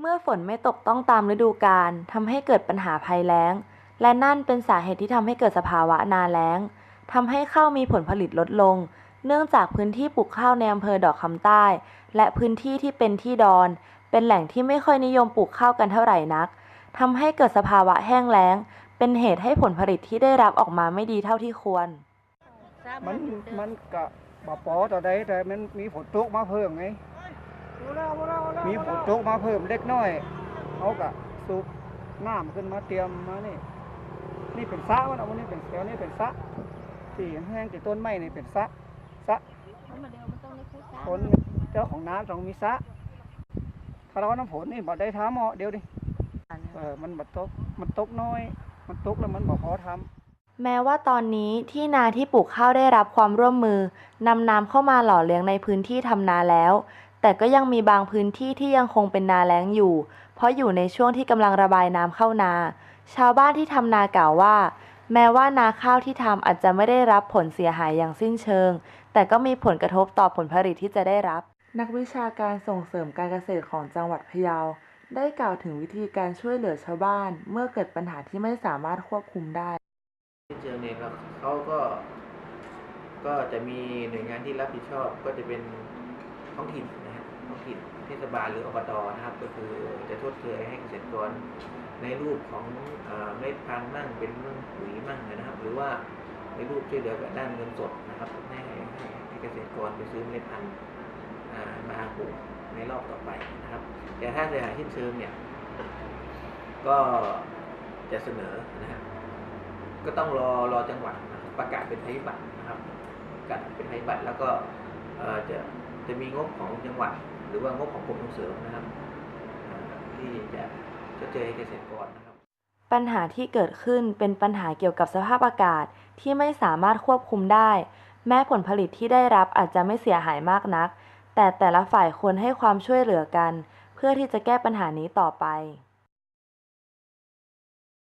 เมื่อฝนไม่ตกต้องตามฤดูกาลทำให้เกิดปัญหาภัยแล้ง และนั่นเป็นสาเหตุที่ทำให้เกิดสภาวะนาแล้งทำให้ข้าวมีผลผลิตลดลง เนื่องจากพื้นที่ปลูกข้าวในอำเภอดอกคำใต้ และพื้นที่ที่เป็นที่ดอน เป็นแหล่งที่ไม่ค่อยนิยมปลูกข้าวกันเท่าไหร่นักทำให้เกิดสภาวะแห้งแล้ง เป็นเหตุให้ผลผลิตที่ได้รับออกมาไม่ดีเท่าที่ควร มันมันกะบ่ปอต่อใดแต่มันมีฝนตกมาเพิ่มไง มีฝนตกมาเพิ่มเล็กน้อยเขากะสูบน้ำขึ้นมาเตรียมมานี่นี่เป็นสระมันเอาวันนี้เป็นแถวนี้เป็นสระที่แห้งที่ต้นไม้นี่เป็นสระสระคนเจ้าของน้ำต้องมีสระถ้าเราน้ำฝนนี่บ่ได้ทำเหมาะเดี๋ยวดิเออมันบ่ตกมันตกน้อย มันตกแล้วมันบ่พอทำแม้ว่าตอนนี้ที่นาที่ปลูกข้าวได้รับความร่วมมือนำน้ำเข้ามาหล่อเลี้ยงในพื้นที่ทำนาแล้ว แต่ก็ยังมีบางพื้นที่ที่ยังคงเป็นนาแล้งอยู่ เพราะอยู่ในช่วงที่กำลังระบายน้ำเข้านา ชาวบ้านที่ทำนากล่าวว่า แม้ว่านาข้าวที่ทำอาจจะไม่ได้รับผลเสียหายอย่างสิ้นเชิง แต่ก็มีผลกระทบต่อผลผลิตที่จะได้รับ นักวิชาการส่งเสริมการเกษตรของจังหวัดพะเยาได้กล่าวถึงวิธีการช่วยเหลือชาวบ้าน เมื่อเกิดปัญหาที่ไม่สามารถควบคุมได้ที่เจอเนี่ยแล้วเขาก็ ก็จะมีหน่วยงานที่รับผิดชอบก็จะเป็นท้องถิ่นนะฮะ ท้องถิ่นเทศบาลหรืออบตนะครับ ก็คือจะชดเชยให้เกษตรกรในรูปของเมล็ดพันธุ์มั่งเป็นเรื่องปุ๋ยมั่งนะครับ หรือว่าในรูปช่วยเหลือแบบด้านเงินสดนะครับให้ให้เกษตรกรไปซื้อเมล็ดพันธุ์มาปลูกในรอบต่อไปนะครับ แต่ถ้าเสียหายสิ้นเชิงเนี่ย ก็จะเสนอนะฮะก็ต้องรอรอจังหวัดประกาศเป็นภัยบัตินะครับประกาศเป็นภัยบัติแล้วก็จะจะมีงบของจังหวัด หรือว่างบของกรมส่งเสริมนะครับที่จะชดเชยเกษตรกรนะครับ ปัญหาที่เกิดขึ้นเป็นปัญหาเกี่ยวกับสภาพอากาศที่ไม่สามารถควบคุมได้ แม้ผลผลิตที่ได้รับอาจจะไม่เสียหายมากนัก แต่แต่ละฝ่ายควรให้ความช่วยเหลือกัน เพื่อที่จะแก้ปัญหานี้ต่อไป